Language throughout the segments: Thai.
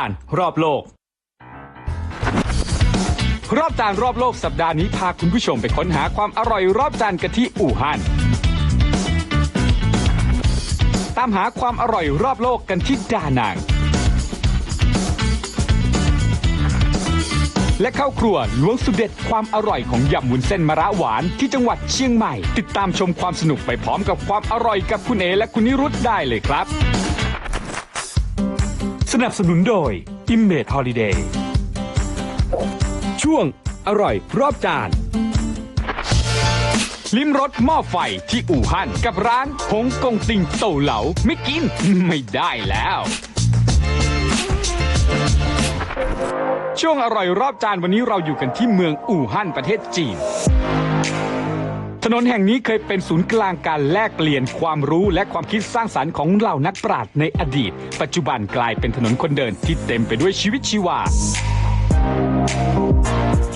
านรอบโลก รอบจานรอบโลกสัปดาห์นี้พาคุณผู้ชมไปค้นหาความอร่อยรอบจานกันที่อู่ฮั่นตามหาความอร่อยรอบโลกกันที่ดานังและเข้าครัวล้วงสุดเด็ดความอร่อยของยำวุ้นเส้นมะระหวานที่จังหวัดเชียงใหม่ ติดตามชมความสนุกไปพร้อมกับความอร่อยกับคุณเอและคุณนิรุธได้เลยครับ สนับสนุนโดย i m m a g e Holiday ช่วงอร่อยรอบจาน ลิ้มรสหม้อไฟที่อู่ฮั่นกับร้านหงกงติงโตเหลาไม่กินไม่ได้แล้ว ช่วงอร่อยรอบจานวันนี้เราอยู่กันที่เมืองอู่ฮั่นประเทศจีน ถนนแห่งนี้เคยเป็นศูนย์กลางการแลกเปลี่ยนความรู้และความคิดสร้างสรรค์ของเหล่านักปราชญ์ในอดีต ปัจจุบันกลายเป็นถนนคนเดินที่เต็มไปด้วยชีวิตชีวา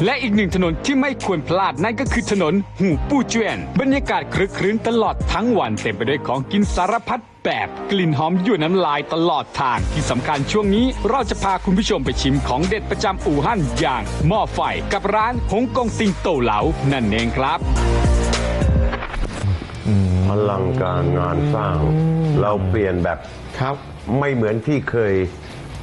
และอีกหนึ่งถนนที่ไม่ควรพลาดนั่นก็คือถนนหูปู้เจวียนบรรยากาศครึกครื้นตลอดทั้งวันเต็มไปด้วยของกินสารพัดแบบกลิ่นหอมยั่วน้ำลายตลอดทางที่สำคัญช่วงนี้เราจะพาคุณผู้ชมไปชิมของเด็ดประจำอู่ฮั่นอย่างหม้อไฟกับร้านหงกงติงโตเหลานั่นเองครับ อลังการงานสร้าง เราเปลี่ยนแบบครับ ไม่เหมือนที่เคย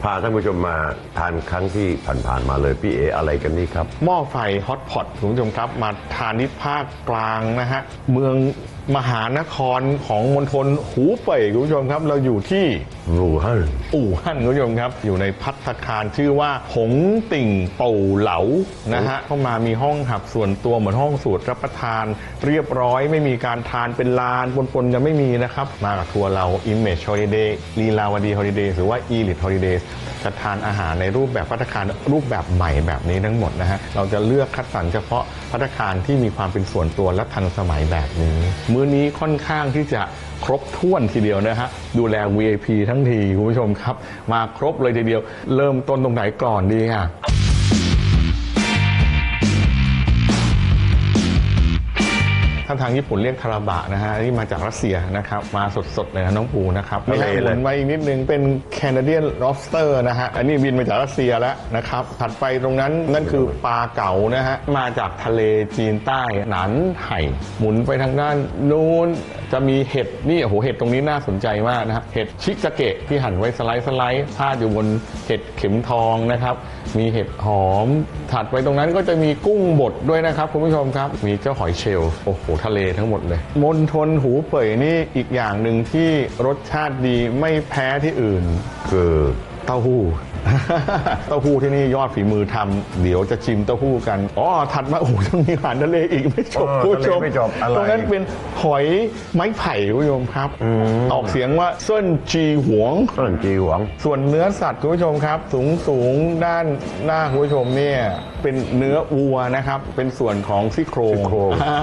พาท่านผู้ชมมาทานครั้งที่ผ่านๆมาเลยพี่เออะไรกันนี่ครับ หม้อไฟฮอตพอตคุณผู้ชมครับ มาทานที่ภาคกลางนะฮะ เมือง มหานครของมณฑลหูเป่ยคุณผู้ชมครับ เราอยู่ที่รูฮั่นอู่ฮั่นคุณผู้ชมครับ อยู่ในพัตตาคารชื่อว่า หงติ่งเป่าเหลานะฮะเข้ามามีห้องหับส่วนตัวเหมือนห้องสูตรรับประทาน เรียบร้อยไม่มีการทานเป็นลานปนๆจะไม่มีนะครับ มากับทัวร์เรา Image Holiday ลีลาวดี Holiday หรือว่า Elite Holidays จะทานอาหารในรูปแบบพัตตาคารรูปแบบใหม่แบบนี้ทั้งหมดนะฮะเราจะเลือกคัดสรรเฉพาะพัตตาคารที่มีความเป็นส่วนตัวและทันสมัยแบบนี้ มื้อนี้ค่อนข้างที่จะครบถ้วนทีเดียวนะฮะดูแล VIP ทั้งทีคุณผู้ชมครับ มาครบเลยทีเดียว เริ่มต้นตรงไหนก่อนดีค่ะ ถ้าทางญี่ปุ่นเรียกคาราบะนะฮะนี่มาจากรัสเซียนะครับมาสดๆเลยนะน้องปูนะครับไม่ให้ทะเลหเลยมุนมาอีกนิดนึงเป็นแคนาเดียน lobster นะฮะอันนี้บินมาจากรัสเซียแล้วนะครับถัดไปตรงนั้นนั่นคือปลาเก๋านะฮะมาจากทะเลจีนใต้หนานไห่หมุนไปทางด้านนู้นจะมีเห็ดนี่โอ้โหเห็ดตรงนี้น่าสนใจมากนะฮะเห็ดชิกาเกะที่หั่นไว้สไลด์สไลด์พาดอยู่บนเห็ดเข็มทองนะครับมีเห็ดหอม ถัดไปตรงนั้นก็จะมีกุ้งบดด้วยนะครับคุณผู้ชมครับ มีเจ้าหอยเชลล์โอ้โหทะเลทั้งหมดเลยมณฑลหูเป่ยนี่อีกอย่างหนึ่งที่รสชาติดีไม่แพ้ที่อื่น คือ เต้าหู้ เต้าหู้ที่นี่ยอดฝีมือทำเดี๋ยวจะชิมเต้าหู้กันอ๋อถัดมาโอ้โหยังมีอาหารทะเลอีกไม่จบเออคุณผู้ชมทะเลไม่จบอะไร ตรงนั้นเป็นหอยไม้ไผ่คุณผู้ชมครับ ออกเสียงว่าเส้นจีหวง ต้นจีหวง ส่วนเนื้อสัตว์คุณผู้ชมครับ สูงสูงด้านหน้าคุณผู้ชมเนี่ยเป็นเนื้อวัวนะครับ เป็นส่วนของซี่โครงซี่โครง อ่า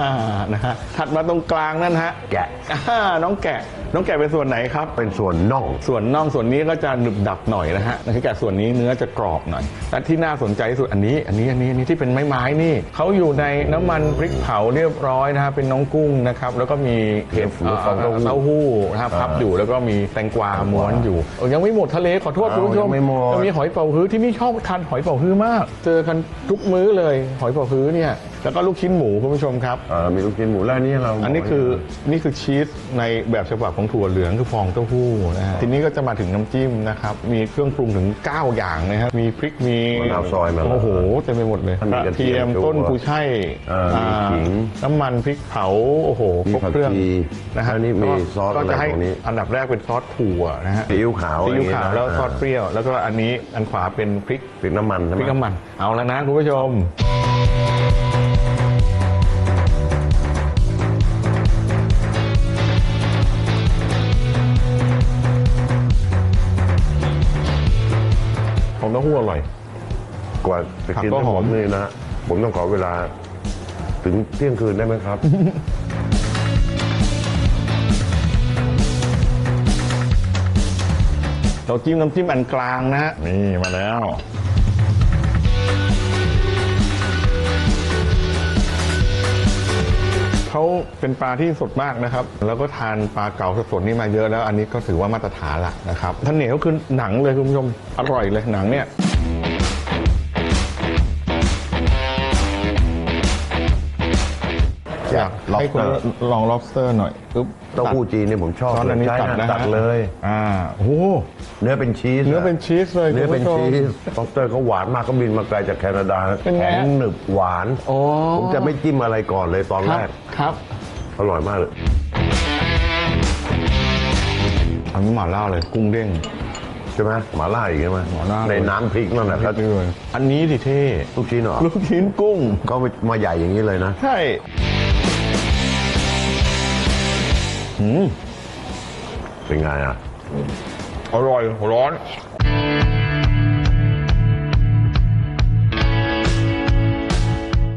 นะฮะถัดมาตรงกลางนั่นฮะแกะอ่าน้องแกะ น้องแกะเป็นส่วนไหนครับ เป็นส่วนน่อง ส่วนน่องส่วนนี้ก็จะหนึบดับหน่อยนะฮะในที่แกะส่วนนี้เนื้อจะกรอบหน่อยและที่น่าสนใจที่สุดอันนี้ อันนี้อันนี้อันนี้ที่เป็นไม้ๆนี่เขาอยู่ในน้ำมันพริกเผาเรียบร้อยนะฮะเป็นน้องกุ้งนะครับแล้วก็มีเห็ดหรือฟองเต้าหู้เต้าหู้นะครับพับอยู่แล้วก็มีแตงกวาม้วนอยู่เออยังไม่หมดทะเลขอโทษอ้าวคุณผู้ชมยังไม่หมดยังมีหอยเป๋าฮื้อที่นี่ชอบทานหอยเป๋าฮื้อมาก เจอกันทุกมื้อเลยหอยเป๋าฮื้อเนี่ย แล้วก็ลูกชิ้นหมูคุณผู้ชมครับเอ่อมีลูกชิ้นหมูแล้วอันนี่เราอันนี้คือนี่คือชีสในแบบฉบับของถั่วเหลืองคือฟองเต้าหู้นะฮะทีนี้ก็จะมาถึงน้ำจิ้มนะครับ มีเครื่องปรุงถึง 9 อย่างนะครับมีพริกมีมะนาวซอยมาโอ้โหเต็มไปหมดเลยมีกกระระเทีเทียยมมต้นกุยช่ายเอ่อมีขิงน้ำมันพริกเผาโอ้โหมีครบผักเครื่องชีนะฮะแล้วนี่มีก็ซอสก็จะอะไรให้ตรงนี้ อันดับแรกเป็นซอสถั่วนะฮะซีอิ๊วขาวซีอิ๊วอะไรขาวอย่างเงี้ยนะแล้วซอสเปรี้ยว แล้วก็อันนี้อันขวาเป็นพริก พริกน้ำมันใช่พไหมริกน้ำมัน เอาแล้วนะคุณผู้ชม องเต้าหู้อร่อย กว่าจะกินผักก็ทั้งหหอมมดนี่นะผมต้องขอเวลา ถึงเที่ยงคืนได้ไหมครับ เราจิ้มน้ำจิ้มอันกลางนะฮะนี่มาแล้ว เขาเป็นปลาที่สดมากนะครับ แล้วก็ทานปลาเก๋าสดๆนี่มาเยอะแล้ว อันนี้ก็ถือว่ามาตรฐานละนะครับท่านเหนียวคือหนังเลยคุณผู้ชมอร่อยเลยหนังเนี่ย ให้คุณ lobster ลอง lobster หน่อยปึ๊บเต้าหู้จีนเนี่ยผมชอบช้อนอันนี้ใช่ตัดนะฮะตัดเลย อ่าโอ้โหเนื้อเป็นชีสเนื้อเป็นชีสเลยเนื้อเป็นคุณผู้ชมชีสล็อบสเตอร์เขาหวานมากเขาบินมาไกลจากแคนาดาเป็นไงแข็งหนึบหวาน โอ้ผมจะไม่จิ้มอะไรก่อนเลยตอนครัแรบก ครับ อร่อยมากเลย อันนี้หม่าล่าเลยกุ้งเด้ง ใช่ไหมหมาล่าอีกใช่ไหมหม่าล่า ในน้ำพริกนั่นแหละครับเลยอันนี้ดิเท่ลูกชิ้นเหรอลูกชิ้นกุ้ง ก็มาใหญ่อย่างนี้เลยนะ ใช่ อืมเป็นไงอะ อร่อยร้อน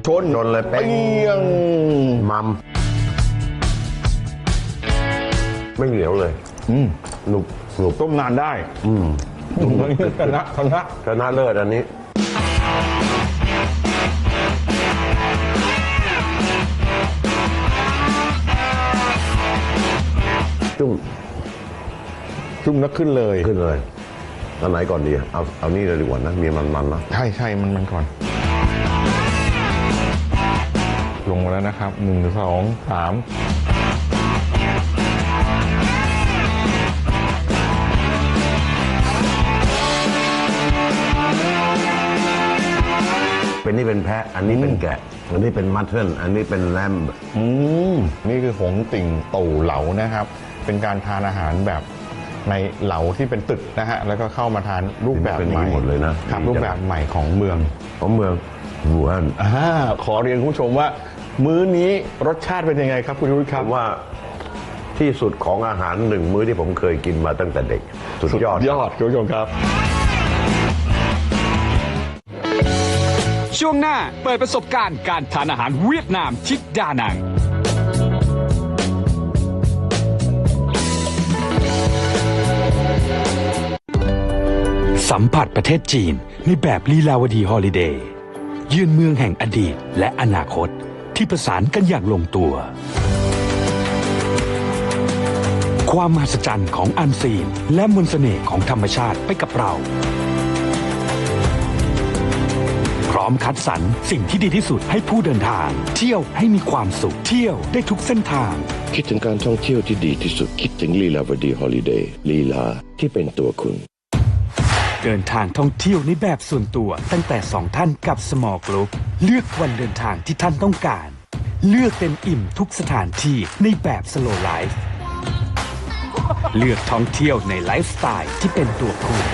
ชนชนเลยเป๊ะเปี้ยงมัม ไม่เหนียวเลย อืมหนุบหนุบต้มนานได้อืมชนะชนะชนะเลิศอันนี้ จุ้งจุ่มนักขึ้นเลยขึ้นเลยอันไหนก่อนดีอะเอาเอานี่เลยดีกว่านะมีมันๆนะใช่ใช่มันมันก่อน ลงมาแล้วนะครับหนึ่งสองสามเป็นนี่เป็นแพะ อันนี้เป็นแกะ อันนี้เป็นมัทเทิลอันนี้เป็นแลม อืมนี่คือหงติ่งตู่เหลานะครับ เป็นการทานอาหารแบบในเหลาที่เป็นตึกนะฮะแล้วก็เข้ามาทานรูปแบบเป็นอใหย่างม่นี้หมดเลยนะครับดีจัง รูปแบบใหม่ของเมืองของเมืองวูฮั่นอ่าขอเรียนคุณผู้ชมว่า มื้อนี้รสชาติเป็นยังไงครับคุณรุ้คผรับมว่าที่สุดของอาหารหนึ่งมื้อที่ผมเคยกินมาตั้งแต่เด็ก สุดยอด ยอดคุณผู้ชมครับ ช่วงหน้าเปิดประสบการณ์การทานอาหารเวียดนามที่ดานัง สัมผัสประเทศจีนในแบบลีลาวดีฮอลิเดย์เยือนเมืองแห่งอดีตและอนาคตที่ประสานกันอย่างลงตัว ความมหัศจรรย์ของอันซีน และมนต์เสน่ห์ของธรรมชาติไปกับเรา พร้อมคัดสรรสิ่งที่ดีที่สุดให้ผู้เดินทาง เที่ยวให้มีความสุข เที่ยวได้ทุกเส้นทาง คิดถึงการท่องเที่ยวที่ดีที่สุดคิดถึงลีลาวดีฮอลิเดย์ลีลาที่เป็นตัวคุณ เดินทางท่องเที่ยวในแบบส่วนตัว ตั้งแต่ 2 ท่านกับ Small Group เลือกวันเดินทางที่ท่านต้องการ เลือกเต็มอิ่มทุกสถานที่ในแบบ Slow Life เลือกท่องเที่ยวในไลฟ์สไตล์ที่เป็นตัวคุณ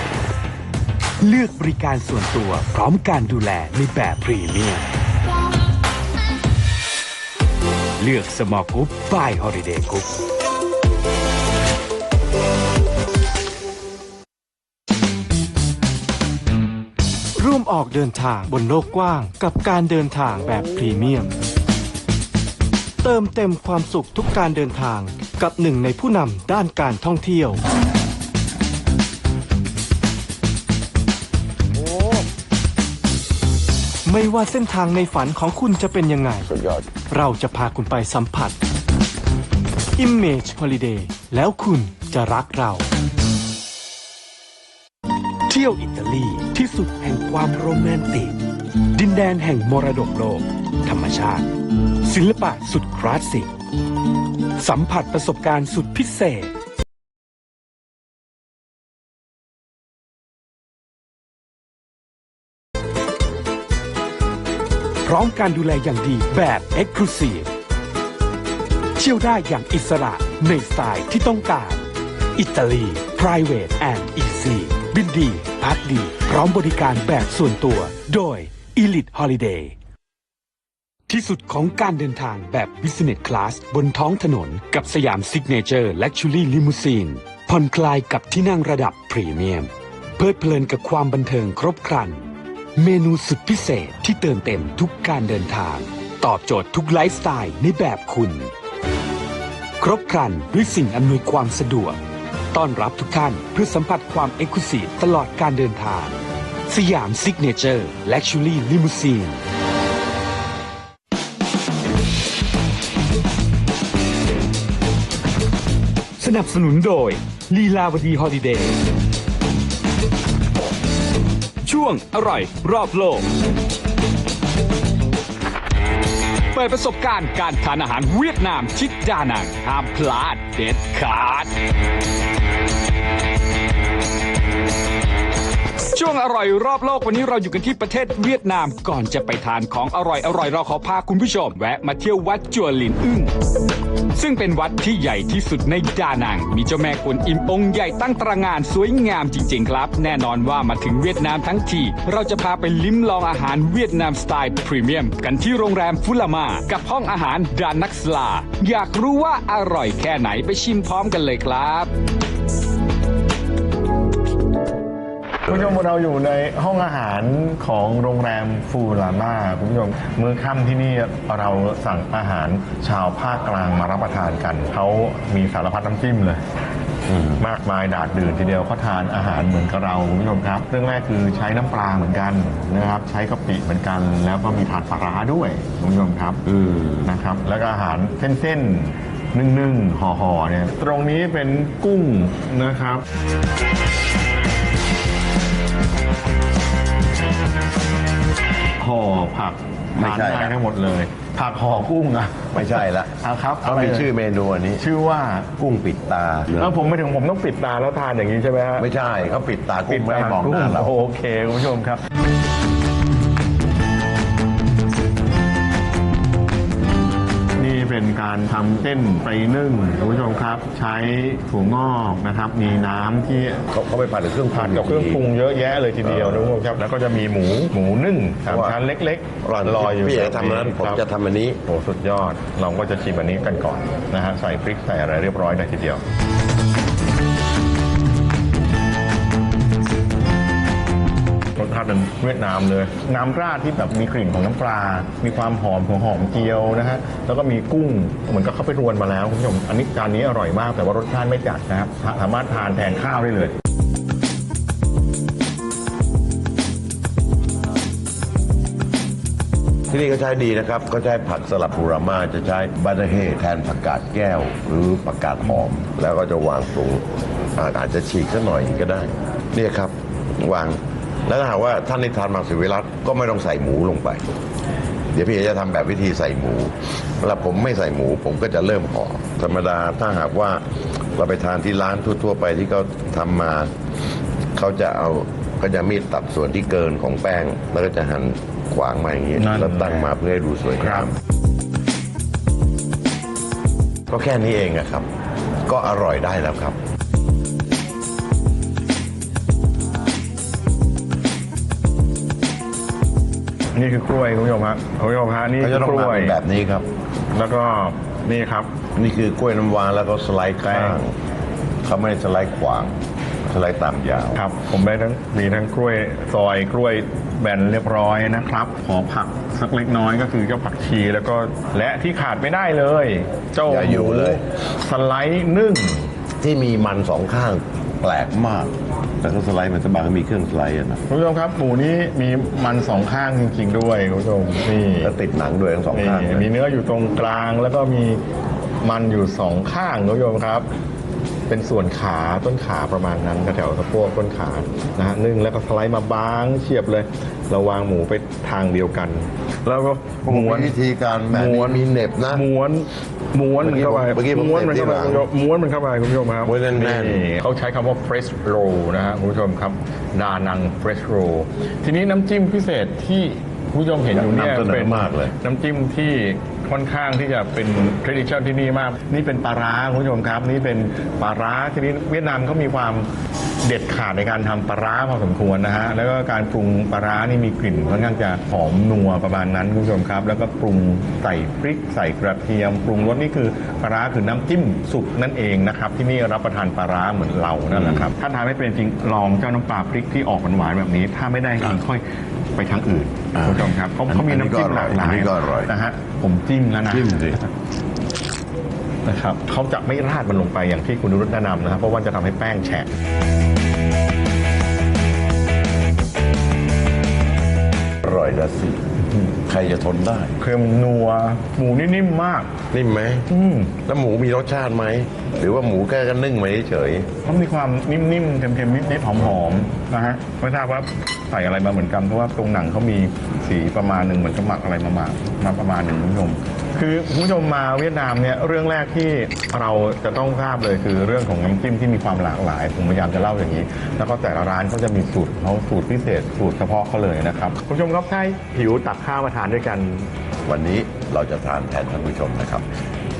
เลือกบริการส่วนตัวพร้อมการดูแลในแบบพรีเมียมเลือก Small Group by Holiday Group ร่ วมออกเดินทางบนโลกกว้าง กับการเดินทางแบบพรีเมียม เติมเต็มความสุขทุกการเดินทางกับหนึ่งในผู้นำด้านการท่องเที่ยว ไม่ว่าเส้นทางในฝันของคุณจะเป็นยังไงสุดยอดเราจะพาคุณไปสัมผัส Image Holiday แล้วคุณจะรักเราเที่ยวอิตาลีที่สุดแห่งความโรแมนติก ดินแดนแห่งมรดกโลก ธรรมชาติ ศิลปะสุดคลาสสิก สัมผัสประสบการณ์สุดพิเศษพร้อมการดูแลอย่างดีแบบ e x c l u s i v e เที่ยวได้อย่างอิสระในสไตล์ที่ต้องการ อิตาลี private and easy บินดี พักดี พร้อมบริการแบบส่วนตัว โดย Elite Holiday ที่สุดของการเดินทางแบบ Business Class บนท้องถนนกับสยามซิกเนเจอร์และชูรี่ลิมูซีนผ่อนคลายกับที่นั่งระดับพรีเมียม เพลิดเพลินกับความบันเทิงครบครัน เมนูสุดพิเศษที่เติมเต็มทุกการเดินทาง ตอบโจทย์ทุกไลฟ์สไตล์ในแบบคุณ ครบครันด้วยสิ่งอำนวยความสะดวก ต้อนรับทุกท่านเพื่อสัมผัสความเอกลุศีตลอดการเดินทาง สยามซิกเนเจอร์ลักชัวรี่ลิมูซีนสนับสนุนโดยลีลาวดีฮอลิเดย์ช่วงอร่อยรอบโลก ปิดประสบการณ์การทานอาหารเวียดนามชิดดานังห้ามพลาดเด็ดขาด ช่วงอร่อยรอบโลกวันนี้เราอยู่กันที่ประเทศเวียดนามก่อนจะไปทานของอร่อยอร่อยเราขอพาคุณผู้ชม แวะมาเที่ยววัดจัวลินอึ้งซึ่งเป็นวัดที่ใหญ่ที่สุดในดานัง มีเจ้าแม่กวนอิมองค์ใหญ่ตั้งตระงานสวยงามจริง ๆ ครับ แน่นอนว่ามาถึงเวียดนามทั้งทีเราจะพาไปลิ้มลองอาหารเวียดนามสไตล์พรีเมียมกันที่โรงแรมฟุลามากับห้องอาหารดานักสลา อยากรู้ว่าอร่อยแค่ไหนไปชิมพร้อมกันเลยครับ คุณผู้ชมเราอยู่ในห้องอาหารของโรงแรมฟูลาม่าคุณผู้ชมมื้อค่ำที่นี่เราสั่งอาหารชาวภาคกลางมารับประทานกันเขามีสารพัดน้ำจิ้มเลย มากมายดาดดื่นทีเดียวเขาทานอาหารเหมือนกับเราคุณผู้ชมครับเรื่องแรกคือใช้น้ำปลาเหมือนกันนะครับ ใช้กะปิเหมือนกัน แล้วก็มีทานปลาร้าด้วยคุณผู้ชมครับนะครับ แล้วก็อาหารเส้นๆนึ่งๆห่อๆเนี่ยตรงนี้เป็นกุ้งนะครับ ห่อผักไม่ทานใช่ได้ครับ ทั้งหมดเลย ผักห่อกุ้งอะไม่ใช่ละเอาครับเขามีะไรชื่อเมนูอันนี้ ชื่อว่ากุ้งปิดตาแล้วผมไม่ถึงผมต้องปิดตาแล้วทานอย่างนี้ใช่ไหมฮะไม่ใช่เขาปิดตากุ้งไม่ให้มองหน้าเรา โอเคคุณผู้ชมครับ เป็นการทำเส้นไปนึ่งคุณผู้ชมครับ ใช้ถั่วงอกนะครับ มีน้ำที่เขาเขาไปผัดกับเครื่องผัดกับเครื่องปรุงเยอะแยะเลยทีเดียวนะคุณผู้ชมครับแล้วก็จะมีหมูหมูนึ่งสามชั้นเล็กรอนๆลอยอยู่พี่เอ๋แบบทำอันนั้นผมครับ จะทำอันนี้ โอ้สุดยอด เราก็จะชิมอันนี้กันก่อนนะฮะ ใส่พริกใส่อะไรเรียบร้อยเลยทีเดียว รสชาติเป็นเวียดนามเลย น้ำราดที่แบบมีกลิ่นของน้ำปลา มีความหอมของหอมเจียวนะฮะ แล้วก็มีกุ้ง เหมือนกับเข้าไปรวนมาแล้วคุณผู้ชม อันนี้จานนี้อร่อยมาก แต่ว่ารสชาติไม่จัดนะครับ สามารถทานแทนข้าวได้เลยที่นี่ก็ใช้ดีนะครับ ก็ใช้ผักสลับปูรามาจะใช้บานาเฮแทนผักกาดแก้ว หรือผักกาดหอม แล้วก็จะวางปรุงอาอาจจะฉีกสักหน่อยก็ได้ เนี่ยครับวาง แล้วถ้าหากว่าท่านนิทานมังสวิรัตก็ไม่ต้องใส่หมูลงไป เดี๋ยวพี่เอจะทำแบบวิธีใส่หมูเวลาผมไม่ใส่หมูผมก็จะเริ่มห่อธรรมดาถ้าหากว่าเราไปทานที่ร้านทั่ว ๆ ไปที่เขาทำมาเขาจะเอาก็จะมีดตัดส่วนที่เกินของแป้ง แล้วก็จะหั่นขวางมาอย่างนี้นั่นแล้วตั้งมาเพื่อให้ดูสวยครังามบก็แค่นี้เองอะครับ ก็อร่อยได้แล้วครับ นี่คือกล้วยคุณผู้ชมฮะคุณผู้ชมฮะนี่เขาคืจะอต้องกล้มาวย เป็นแบบนี้ครับ แล้วก็นี่ครับ นี่คือกล้วยน้ำว้าแล้วก็สไลด์แป้ข้างงเขาไม่ได้สไลด์ขวาง สไลด์ตามยาว ครับ ผมได้ทั้งมีทั้งกล้วยซอยกล้วยแบนเรียบร้อยนะครับ ขอผักสักเล็กน้อยก็คือเจ้าผักชีแล้วก็และที่ขาดไม่ได้เลย เจ้าอย่าอยู่เลย สไลด์นึ่งที่มีมันสองข้างแปลกมาก แต่ก็สไลด์มันจะบางมีเครื่องสไลด์อะนะคุณผู้ชมครับหมูนี้มีมันสองข้างจริง ๆ ด้วยคุณผู้ชมนี่แล้วติดหนังด้วยทั้งสองนี่ข้างมีเนื้ออยู่ตรงกลางแล้วก็มีมันอยู่สองข้างคุณผู้ชมครับ เป็นส่วนขาต้นขาประมาณนั้นแถวๆสะโพกต้นขานะฮะนึ่งแล้วก็สไลด์มาบางเฉียบเลย เราวางหมูไปทางเดียวกัน แล้วก็ผมม้วนมีวิธีการแบบม้นี้วนมีเหน็บนะม้วนม้วนมันเข้าไปเมื่อกี้ผมม้วนมันเห็นที่เข้าไปหลังม้วนมันเข้าไปคุณผู้ชมครับม้วนแน่นๆเขาใช้คำว่า fresh roll นะฮะคุณผู้ชมครับ ดานัง fresh roll ทีนี้น้ำจิ้มพิเศษที่คุณผู้ชมเห็นอยู่เนี่ยนำเสนอเป็นมากเลยน้ำจิ้มที่ ค่อนข้างที่จะเป็น tradition ที่นี่มาก นี่เป็นปลาร้าคุณผู้ชมครับ นี่เป็นปลาร้าทีนี้เวียดนามเขามีความเด็ดขาดในการทำปลาร้าพอสมควรนะฮะแล้วก็การปรุงปลาร้านี่มีกลิ่นค่อนข้างจะหอมนัวประมาณนั้นคุณผู้ชมครับ แล้วก็ปรุงใส่พริกใส่กระเทียม ปรุงรสนี่คือปลาร้าคือน้ำจิ้มสุกนั่นเองนะครับที่นี่รับประทานปลาร้าเหมือนเรานั่นแหละครับถ้าทานไม่เป็นจริงลองเจ้าน้ำปลาพริกที่ออกหวานๆแบบนี้ ถ้าไม่ได้จริงค่อย ไปทางอื่นคุณผู้ชมครับเขาเขามีน้ำจิ้มหลากหลายอันนี้ก็อร่อยนะฮะผมจิ้มแล้วนะจิ้มสิ นะครับเขาจะไม่ราดมันลงไปอย่างที่คุณนุรุตแนะนำนะครับเพราะว่าจะทำให้แป้งแฉะ อร่อยละสิ ใครจะทนได้ เค็มนัว หมูนี่นิ่มมาก นิ่มไหม อืมแล้วหมูมีรสชาติไหม หรือว่าหมูแค่ก็นึ่งไว้เฉย เขามีความนิ่มๆเค็มๆนิดๆหอมๆ นะฮะไม่ทราบว่าใส่อะไรมาเหมือนกันเพราะว่าตรงหนังเขามีสีประมาณหนึ่งเหมือนกับหมักอะไรมามามาประมาณหนึ่งคุณผู้ชมคือคุณผู้ชมมาเวียดนามเนี่ยเรื่องแรกที่เราจะต้องทราบเลยคือเรื่องของน้ำจิ้มที่มีความหลากหลายผมพยายามจะเล่าอย่างนี้ แล้วก็แต่ละร้านเขาจะมีสูตรเขาสูตรพิเศษสูตรเฉพาะเขาเลยนะครับคุณผู้ชมครับถ้าหิวตักข้าวมาทานด้วยกัน วันนี้เราจะทานแทนท่านผู้ชมนะครับ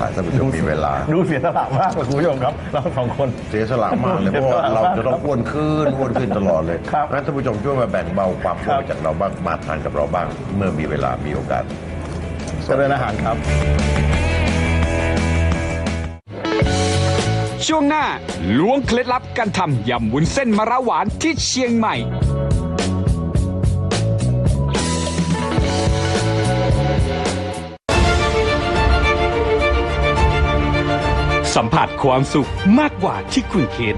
ถ้าท่านผู้ชมมีเวลา ดูเสียสละมากเลยคุณผู้ชมครับ เราสองคน เสียสละมากเลยเพราะว่าเราจะต้องอ้วนขึ้นอ้วนขึ้นตลอดเลยครับงั้นท่านผู้ชมช่วยมาแบ่งเบาความอ้วนครับจากเราบ้างมาทานกับเราบ้าง เมื่อมีเวลามีโอกาสเจริญอาหารครับ ช่วงหน้าล้วงเคล็ดลับการทำยำวุ้นเส้นมะระหวานที่เชียงใหม่ สัมผัสความสุขมากกว่าที่คุณคิด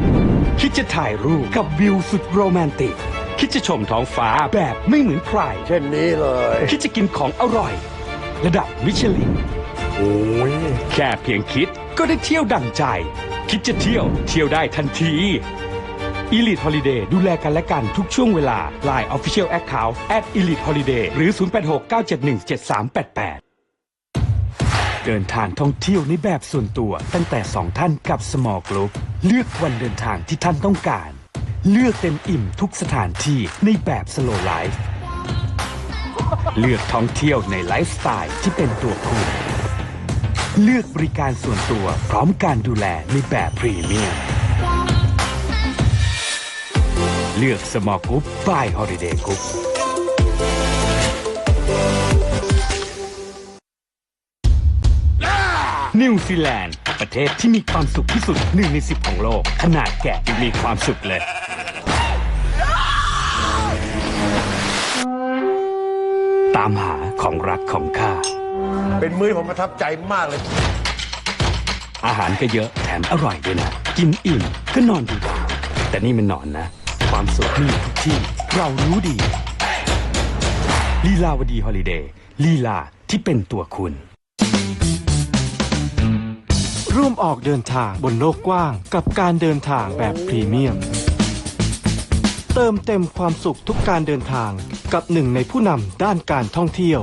คิดจะถ่ายรูปกับวิวสุดโรแมนติก คิดจะชมท้องฟ้าแบบไม่เหมือนใคร เช่นนี้เลย คิดจะกินของอร่อย ระดับมิชลินโอ้ยแค่เพียงคิดก็ได้เที่ยวดั่งใจ คิดจะเที่ยวเที่ยวได้ทันที Elite Holiday ดูแลกันและกันทุกช่วงเวลา Line Official Account at Elite Holiday หรือ 0869717388 เดินทางท่องเที่ยวในแบบส่วนตัวตั้งแต่ 2 ท่านกับ Small Group เลือกวันเดินทางที่ท่านต้องการ เลือกเต็มอิ่มทุกสถานที่ในแบบ Slow Life เลือกท่องเที่ยวในไลฟ์สไตล์ที่เป็นตัวคุณ เลือกบริการส่วนตัวพร้อมการดูแลในแบบพรีเมียม เลือกสมอลกรุ๊ป นิวซีแลนด์ประเทศที่มีความสุขที่สุดหนึ่งในสิบของโลก ขนาดแกะยังมีความสุขเลย ตามหาของรักของข้า เป็นมื้อที่ผมประทับใจมากเลย อาหารก็เยอะแถมอร่อยด้วยนะ กินอิ่มก็นอนดูดาวแต่นี่มันนอนนะ ความสุขมีอยู่ทุกที่เรารู้ดีลีลาวดีฮอลิเดย์ลีลาที่เป็นตัวคุณ ร่วมออกเดินทางบนโลกกว้าง กับการเดินทางแบบพรีเมียม เติมเต็มความสุขทุกการเดินทางกับหนึ่งในผู้นำด้านการท่องเที่ยว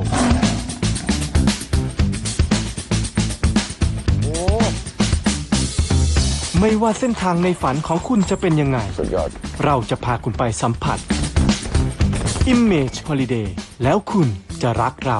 ไม่ว่าเส้นทางในฝันของคุณจะเป็นยังไง สุดยอด เราจะพาคุณไปสัมผัส Image Holiday แล้วคุณจะรักเรา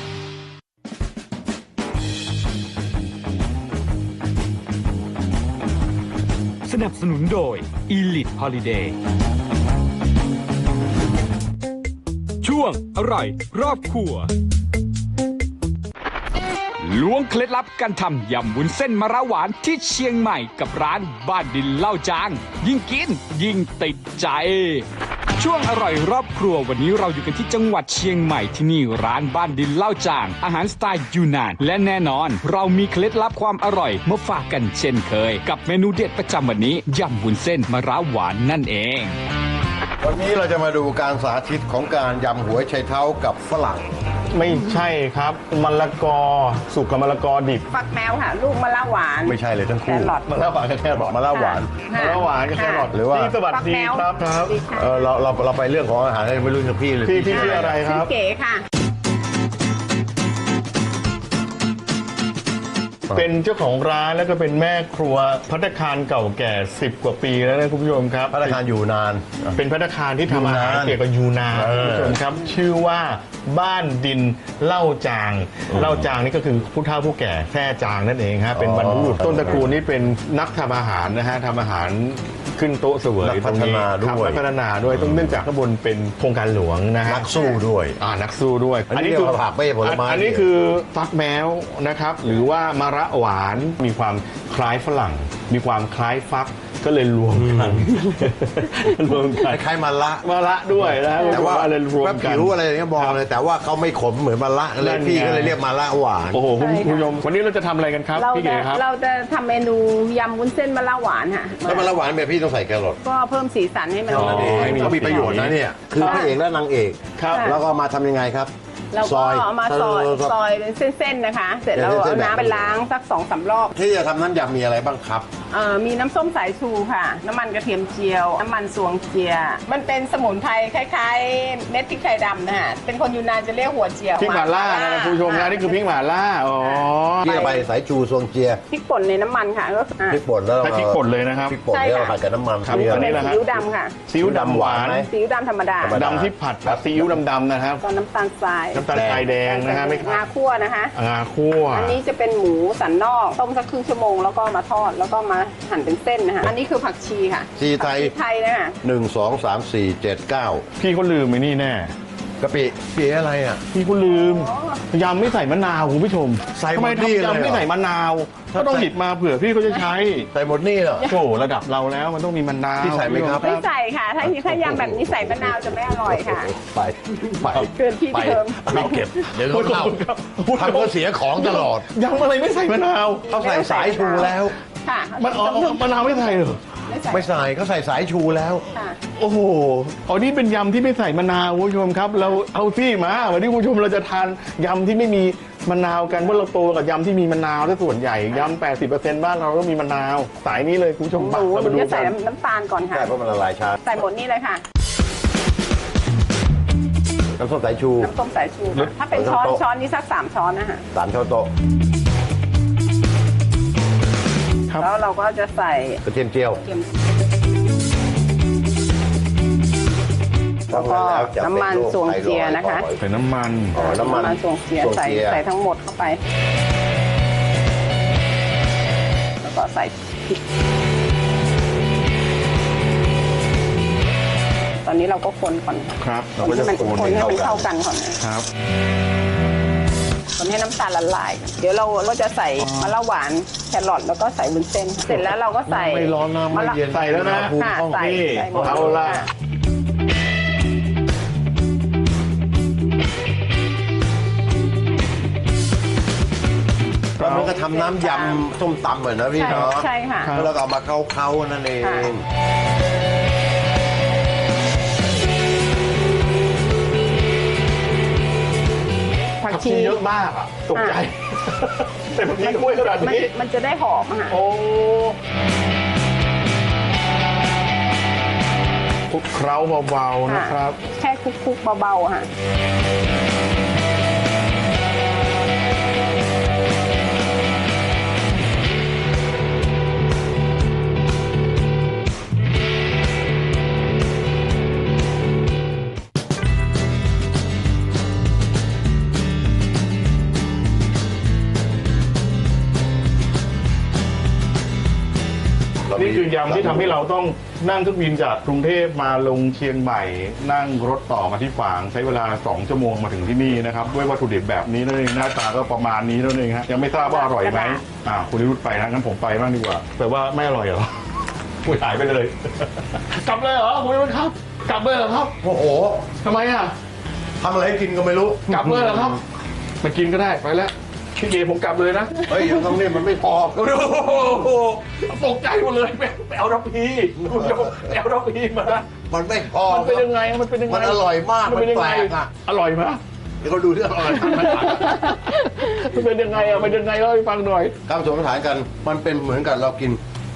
นับสนุนโดย Elite Holiday ช่วงอร่อยรอบครัวล้วงเคล็ดลับการทำยำวุ้นเส้นมะระหวานที่เชียงใหม่กับร้านบ้านดินเล่าจาง ยิ่งกินยิ่งติดใจ ช่วงอร่อยรอบครัววันนี้เราอยู่กันที่จังหวัดเชียงใหม่ที่นี่ร้านบ้านดินเล่าจาง อาหารสไตล์ยูนาน และแน่นอน เรามีเคล็ดลับความอร่อยมาฝากกันเช่นเคย กับเมนูเด็ดประจำวันนี้ยำวุ้นเส้นมะระหวานนั่นเอง วันนี้เราจะมาดูการสาธิตของการยำหัวไชเท้ากับฝรั่ง ไม่ใช่ครับมะละกอสุกกับมะละกอดิบฟักแมวค่ะ ลูกมะละหวาน ไม่ใช่เลยทั้งแคคู่รอท มะละหวานกับแครอทมะละหวานมะละหวานกับแครอทหรือว่า พี่สวัสดีครับครับดีค่ะเออเราเราเราไปเรื่องของอาหารให้ไม่รู้จะพี่เลยพี่พี่ชื่ออะไรคชื่อรับ เก๋ค่ะ เป็นเจ้าของร้านแล้วก็เป็นแม่ครัวพัตตาคารเก่าแก่ 10 กว่าปีแล้วนะคุณผู้ชมครับพนักงานอยู่นาน เป็นพัตตาคารที่ทำอาหารยูนานเกี่ยวกับยูนานเออคุณผู้ชมครับ ชื่อว่าบ้านดินเล่าจางเล่าจางนี่ก็คือผู้เฒ่าผู้แก่แท่จางนั่นเองฮะเป็นบรรพบุรุษต้นตระกูลนี่เป็นนักทำอาหารนะฮะทำอาหาร ขึ้นโต๊ะเสวยนักตรงนี้พัฒนาด้วยครับนักพัฒนาด้วยต้องเนื่องจากข้างบนเป็นโครงการหลวงนะฮะนักสู้ด้วย อ่านักสู้ด้วยอันนี้เรียกว่าผักไม่ใช่ผลไม้ อันนี้คือฟักแมวนะครับ หรือว่ามะระหวานมีความคล้ายฝรั่ง มีความคล้ายฟัก ก็เลยรวมกันรวมกันคล้ายๆมะละมะระด้วยนะแต่ว่าอะไรรวมแป๊บกันผิวอะไรอย่างเงี้ยมองเลยแต่ว่าเขาไม่ขมเหมือนมะละเลนั่ยนไงพี่ก็เลยเรียกมะละหวานโอ้โหคุณใช่ค่ะคุณผู้ชมวันนี้เราจะทำอะไรกันครับเราพี่จะเก๋ครับเราจะทำเมนูยำวุ้นเส้นมะละหวานค่ะแล้วมะละหวานแบบพี่ต้องใส่แครอทก็เพิ่มสีสันให้มันอ๋อให้มีก็มีประโยชน์นะเนี่ยคือพระเอกและนางเอกครับแล้วก็มาทำยังไงครับ เราก็เอามาซอยซอยเป็นเส้นๆนะคะ เสร็จแล้วเป็นเส้เอานๆแบบ น้ำไปล้างสักสองสามรอบที่จะทำน้ำยำมีอะไรบ้างครับ เอ่อมีน้ำส้มสายชูค่ะ น้ำมันกระเทียมเจียว น้ำมันสวงเจีย มันเป็นสมุนไพรคล้ายๆ เม็ดพริกไทยดำนะฮะเป็นคนยูนานจะเรียกหัวเจียวพริกหม่าล่านะคุณผู้ชมนะนี่คือพริกหม่าล่าอ๋อ ที่เราไปสายจูซวงเจียพริกป่นในน้ำมันค่ะก็อะ พริกป่นแล้วเราให้พริกป่นเลยนะครับพริกป่นใช่เนี่ยค่ะเราผัดกับน้ำมันครับเนี่ยอันนี้เป็นแหละฮะ ซีอิ๊วดำค่ะซีอิ๊วดำหวานไหมซีอิ๊วดำธรรมดาธรรมดาดำที่ผัดกับซีอิ๊วดำๆนะครับก็น้ำตาลทราย น้ำตาลทรายแดงนะฮะไม่งาคั่วนะคะงาคั่ว อันนี้จะเป็นหมูสันนอกต้มสักครึ่งชั่วโมงแล้วก็มาทอดแล้วก็มาหั่นเป็นเส้นนะคะอันนี้คือผักชีค่ะชีไทยผักชีไทยนะคะหนึ่งสองสามสี่เจ็ดเก้าพี่เขาลืมไอ้นี่แน่ กะปิปีอะไรอะ พี่เขาลืมยำไม่ใส่มะนาวคุณผู้ชมใส่หมทำไมดนี่ทำเลยเหรอยำไม่ใส่มะนาวก็ต้องหยิบมาเผื่อพี่เขาจะใช้ใส่หมดนี่เหรอ โอ้โหระดับเราแล้วมันต้องมีมะนาวพี่ใส่ไหมครับ ไม่ใส่ค่ะ ถ้าถ้ายำแบบนี้ใส่มะนาวจะไม่อร่อยค่ะ ไป ไปเกินที่ไปเดิม ไม่เก็บ เดี๋ยวเขาเล่าครับทำก็เสียของตลอดยำอะไรไม่ใส่มะนาว เขาใส่สายชูแล้ว ค่ะมันอ๋ออ๋อมะนาวไม่ใส่เหรอ ไม่ใส่ไม่ใส่เขาใส่สายชูแล้ว ค่ะ โอ้โหอ๋อนี่เป็นยำที่ไม่ใส่มะนาวคุณผู้ชมครับ เราเอาซี่มา วันนี้คุณผู้ชมเราจะทานยำที่ไม่มีมะนาวกันเพราะเราโตกับยำที่มีมะนาวซะส่วนใหญ่ยำ80%บ้านเราก็มีมะนาว สายนี้เลยคุณผู้ชมหบันูเราหมานูดูจะใส่กันน้ำน้ำตาลก่อนค่ะ ใช่เพราะมันละลายช้าใส่หมดนี่เลยค่ะ น้ำส้มสายชู น้ำส้มสายชูค่ะถ้าเป็นช้อนช้อนนี่สักสามช้อนนะคะสามช้อนโต๊ะ ครับ แล้วเราก็จะใส่กระเทียมเจียวเทียมแล้วก็น้ำมันสวงเจียนะคะ ใส่น้ำมันอ๋อน้ำมันสวงเจียสวงใส่เจียใส่ทั้งหมดเข้าไป แล้วก็ใส่พริก ตอนนี้เราก็คนก่อนค่ะครับ เราก็จะให้มันคนคนให้ให้เข้ามันกันเข้ากันก่อนนะครับ คนให้น้ำตาลละลาย เดี๋ยวเราเราจะใส่มะละหวานแครอทแล้วก็ใส่วุ้นเส้น เสร็จแล้วเราก็ใส่ไม่ร้อนนะไม่มะละเย็นใส่แล้วนะอุณหภูมิค่ะห้องใส่นี่ใส่หมดเอาละ ค่ะแล้วมันก็ทำน้ำยำส้มตำเหมือนนะพี่ใช่เนาะใช่ค่ะ แล้วเราก็เอามาเคล้าๆนั่นเอง ค่ะ ผักผักชีชีเยอะมากอะตกใจแต่ผักชีกล้วยขนาดมันนี้มันจะได้หอมอะค่ะโอ้คลุกเคล้าเบาๆนะครับ แค่คลุกๆเบาๆอะค่ะ นี่คือยำที่ทำให้เราต้องนั่งเครื่องบินจากกรุงเทพมาลงเชียงใหม่ นั่งรถต่อมาที่ฝาง ใช้เวลา 2 ชั่วโมงมาถึงที่นี่นะครับ ด้วยวัตถุดิบแบบนี้นั่นเองหน้าตาก็ประมาณนี้นั่นเองฮะยังไม่ทราบว่าอร่อยไหมอ่าคุณนิรุตไปนะงั้นผมไปบ้างดีกว่าแต่ว่าไม่อร่อยเหรอคุยหายไปเลย กลับเลยเหรอคุณนิรุตครับ กลับเลยเหรอครับโอ้โหทำไมอะทำอะไรให้กินก็ไม่รู้กลับเลยเหรอครับไปกินก็ได้ไปแล้ว พี่เกผมกลับเลยนะ เฮ้ยยังต้องนี่มันไม่พอ โอ้โหตกใจหมดเลยไปไปเอาดับพีคุณโยมไปเอาดับพีมา มันไม่พอ มันเป็นยังไง มันเป็นยังไง มันอร่อยมาก มันเป็นยังไงมันแปลกอะอร่อยไหมเดี๋ยวเขาดูที่อร่อยมันเป็นยังไงอะ มันเป็นยังไงเล่าให้ฟังหน่อยคำสมฐานกัน มันเป็นเหมือนกับเรากิน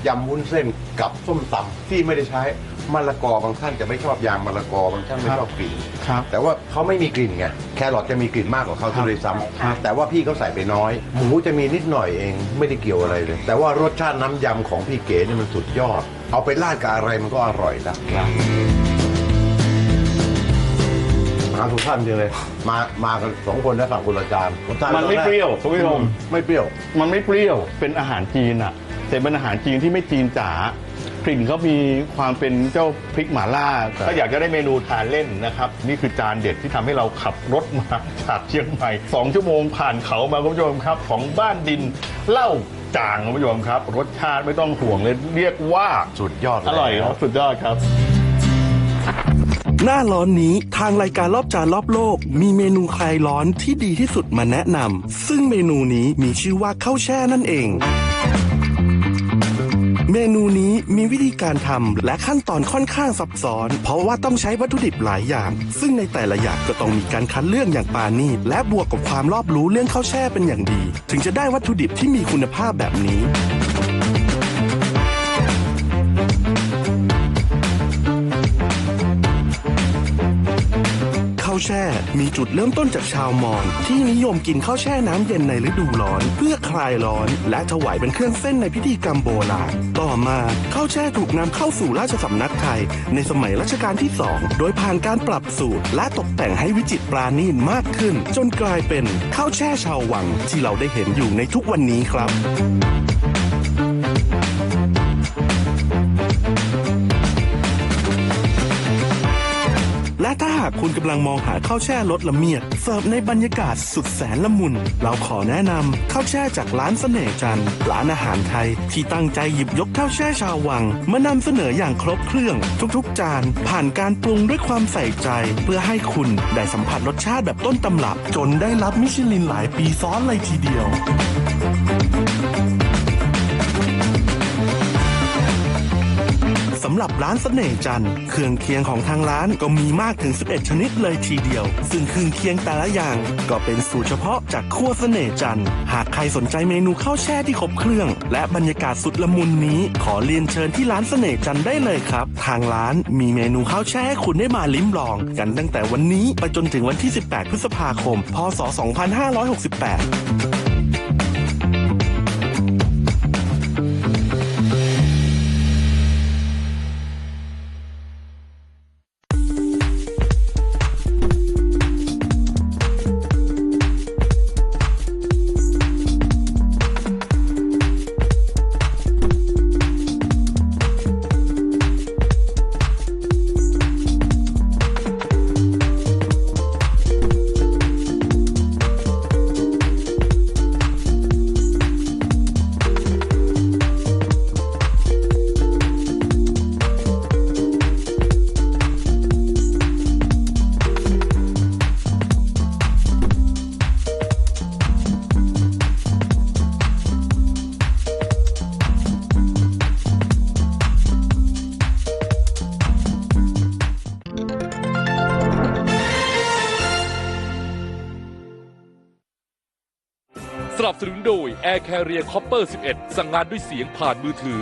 ยำวุ้นเส้นกับส้มตำที่ไม่ได้ใช้ มะละกอบางท่านจะไม่ชอบยางมะละกอบางท่านไม่ชอบกลิ่น ครับ แต่ว่าเขาไม่มีกลิ่นไงแครอทจะมีกลิ่นมากกว่าเขาที่เลยซ้ครับำแต่ว่าพี่เขาใส่ไปน้อย หมูจะมีนิดหน่อยเองไม่ได้เกี่ยวอะไรเลย แต่ว่ารสชาติน้ำยำของพี่เก๋นี่มันสุดยอด เอาไปราดกับอะไรมันก็อร่อยแล้วมาทุกท่านจริงเลย มามากันสองคนนะฝั่งคุณอาจารย์รสชาติมันไม่เปรี้ยวคุณผู้ชมไม่เปรี้ยว มันไม่เปรี้ยวเป็นอาหารจีนอะแต่เป็นอาหารจีนที่ไม่จีนจ๋า กลิ่นเขามีความเป็นเจ้าพริกหม่าล่าถ้าอยากจะได้เมนูทานเล่นนะครับ นี่คือจานเด็ดที่ทำให้เราขับรถมาจากเชียงใหม่สองชั่วโมงผ่านเขามาคุณผู้ชมครับ ของบ้านดินเหล้าจางคุณผู้ชมครับ รสชาติไม่ต้องห่วงเลยเรียกว่าสุดยอดอร่อยครับสุดยอดครับ หน้าร้อนนี้ทางรายการรอบจานรอบโลก มีเมนูคลายร้อนที่ดีที่สุดมาแนะนำซึ่งเมนูนี้มีชื่อว่าข้าวแช่นั่นเอง เมนูนี้มีวิธีการทำและขั้นตอนค่อนข้างซับซ้อน เพราะว่าต้องใช้วัตถุดิบหลายอย่าง ซึ่งในแต่ละอย่างก็ต้องมีการคัดเลือกอย่างปราณีตและบวกกับความรอบรู้เรื่องข้าวแช่เป็นอย่างดี ถึงจะได้วัตถุดิบที่มีคุณภาพแบบนี้าวแช่ มีจุดเริ่มต้นจากชาวมอญที่นิยมกินข้าวแช่น้ำเย็นในฤดูร้อน เพื่อคลายร้อน และถวายเป็นเครื่องเส้นในพิธีกรรมโบราณต่อมาข้าวแช่ถูกนำเข้าสู่ราชสำนักไทย ในสมัยรัชกาลที่สองโดยผ่านการปรับสูตร และตกแต่งให้วิจิตรปราณีตมากขึ้น จนกลายเป็นข้าวแช่ชาววังที่เราได้เห็นอยู่ในทุกวันนี้ครับากคุณกำลังมองหาข้าวแช่รสละเมียด เสิร์ฟในบรรยากาศสุดแสนละมุน เราขอแนะนำข้าวแช่จากร้านเสน่ห์จันทร์ร้านอาหารไทย ที่ตั้งใจหยิบยกข้าวแช่ชาววัง มานำเสนออย่างครบเครื่อง ทุกๆ จาน ผ่านการปรุงด้วยความใส่ใจ เพื่อให้คุณได้สัมผัสรสชาติแบบต้นตำรับ จนได้รับมิชลินหลายปีซ้อนเลยทีเดียว สำหรับร้านเสน่ห์จันทร์เครื่องเคียงของทางร้านก็มีมากถึง 11 ชนิดเลยทีเดียว ซึ่งเครื่องเคียงแต่ละอย่าง ก็เป็นสูตรเฉพาะจากครัวเสน่ห์จันทร์หากใครสนใจเมนูข้าวแช่ที่ครบเครื่อง และบรรยากาศสุดละมุนนี้ ขอเรียนเชิญที่ร้านเสน่ห์จันทร์ได้เลยครับ ทางร้านมีเมนูข้าวแช่ให้คุณได้มาลิ้มลอง กันตั้งแต่วันนี้ไปจนถึงวันที่ 18 พฤษภาคม พศ 2568 Air Carrier Copper 11 สั่งงานด้วยเสียงผ่านมือถือ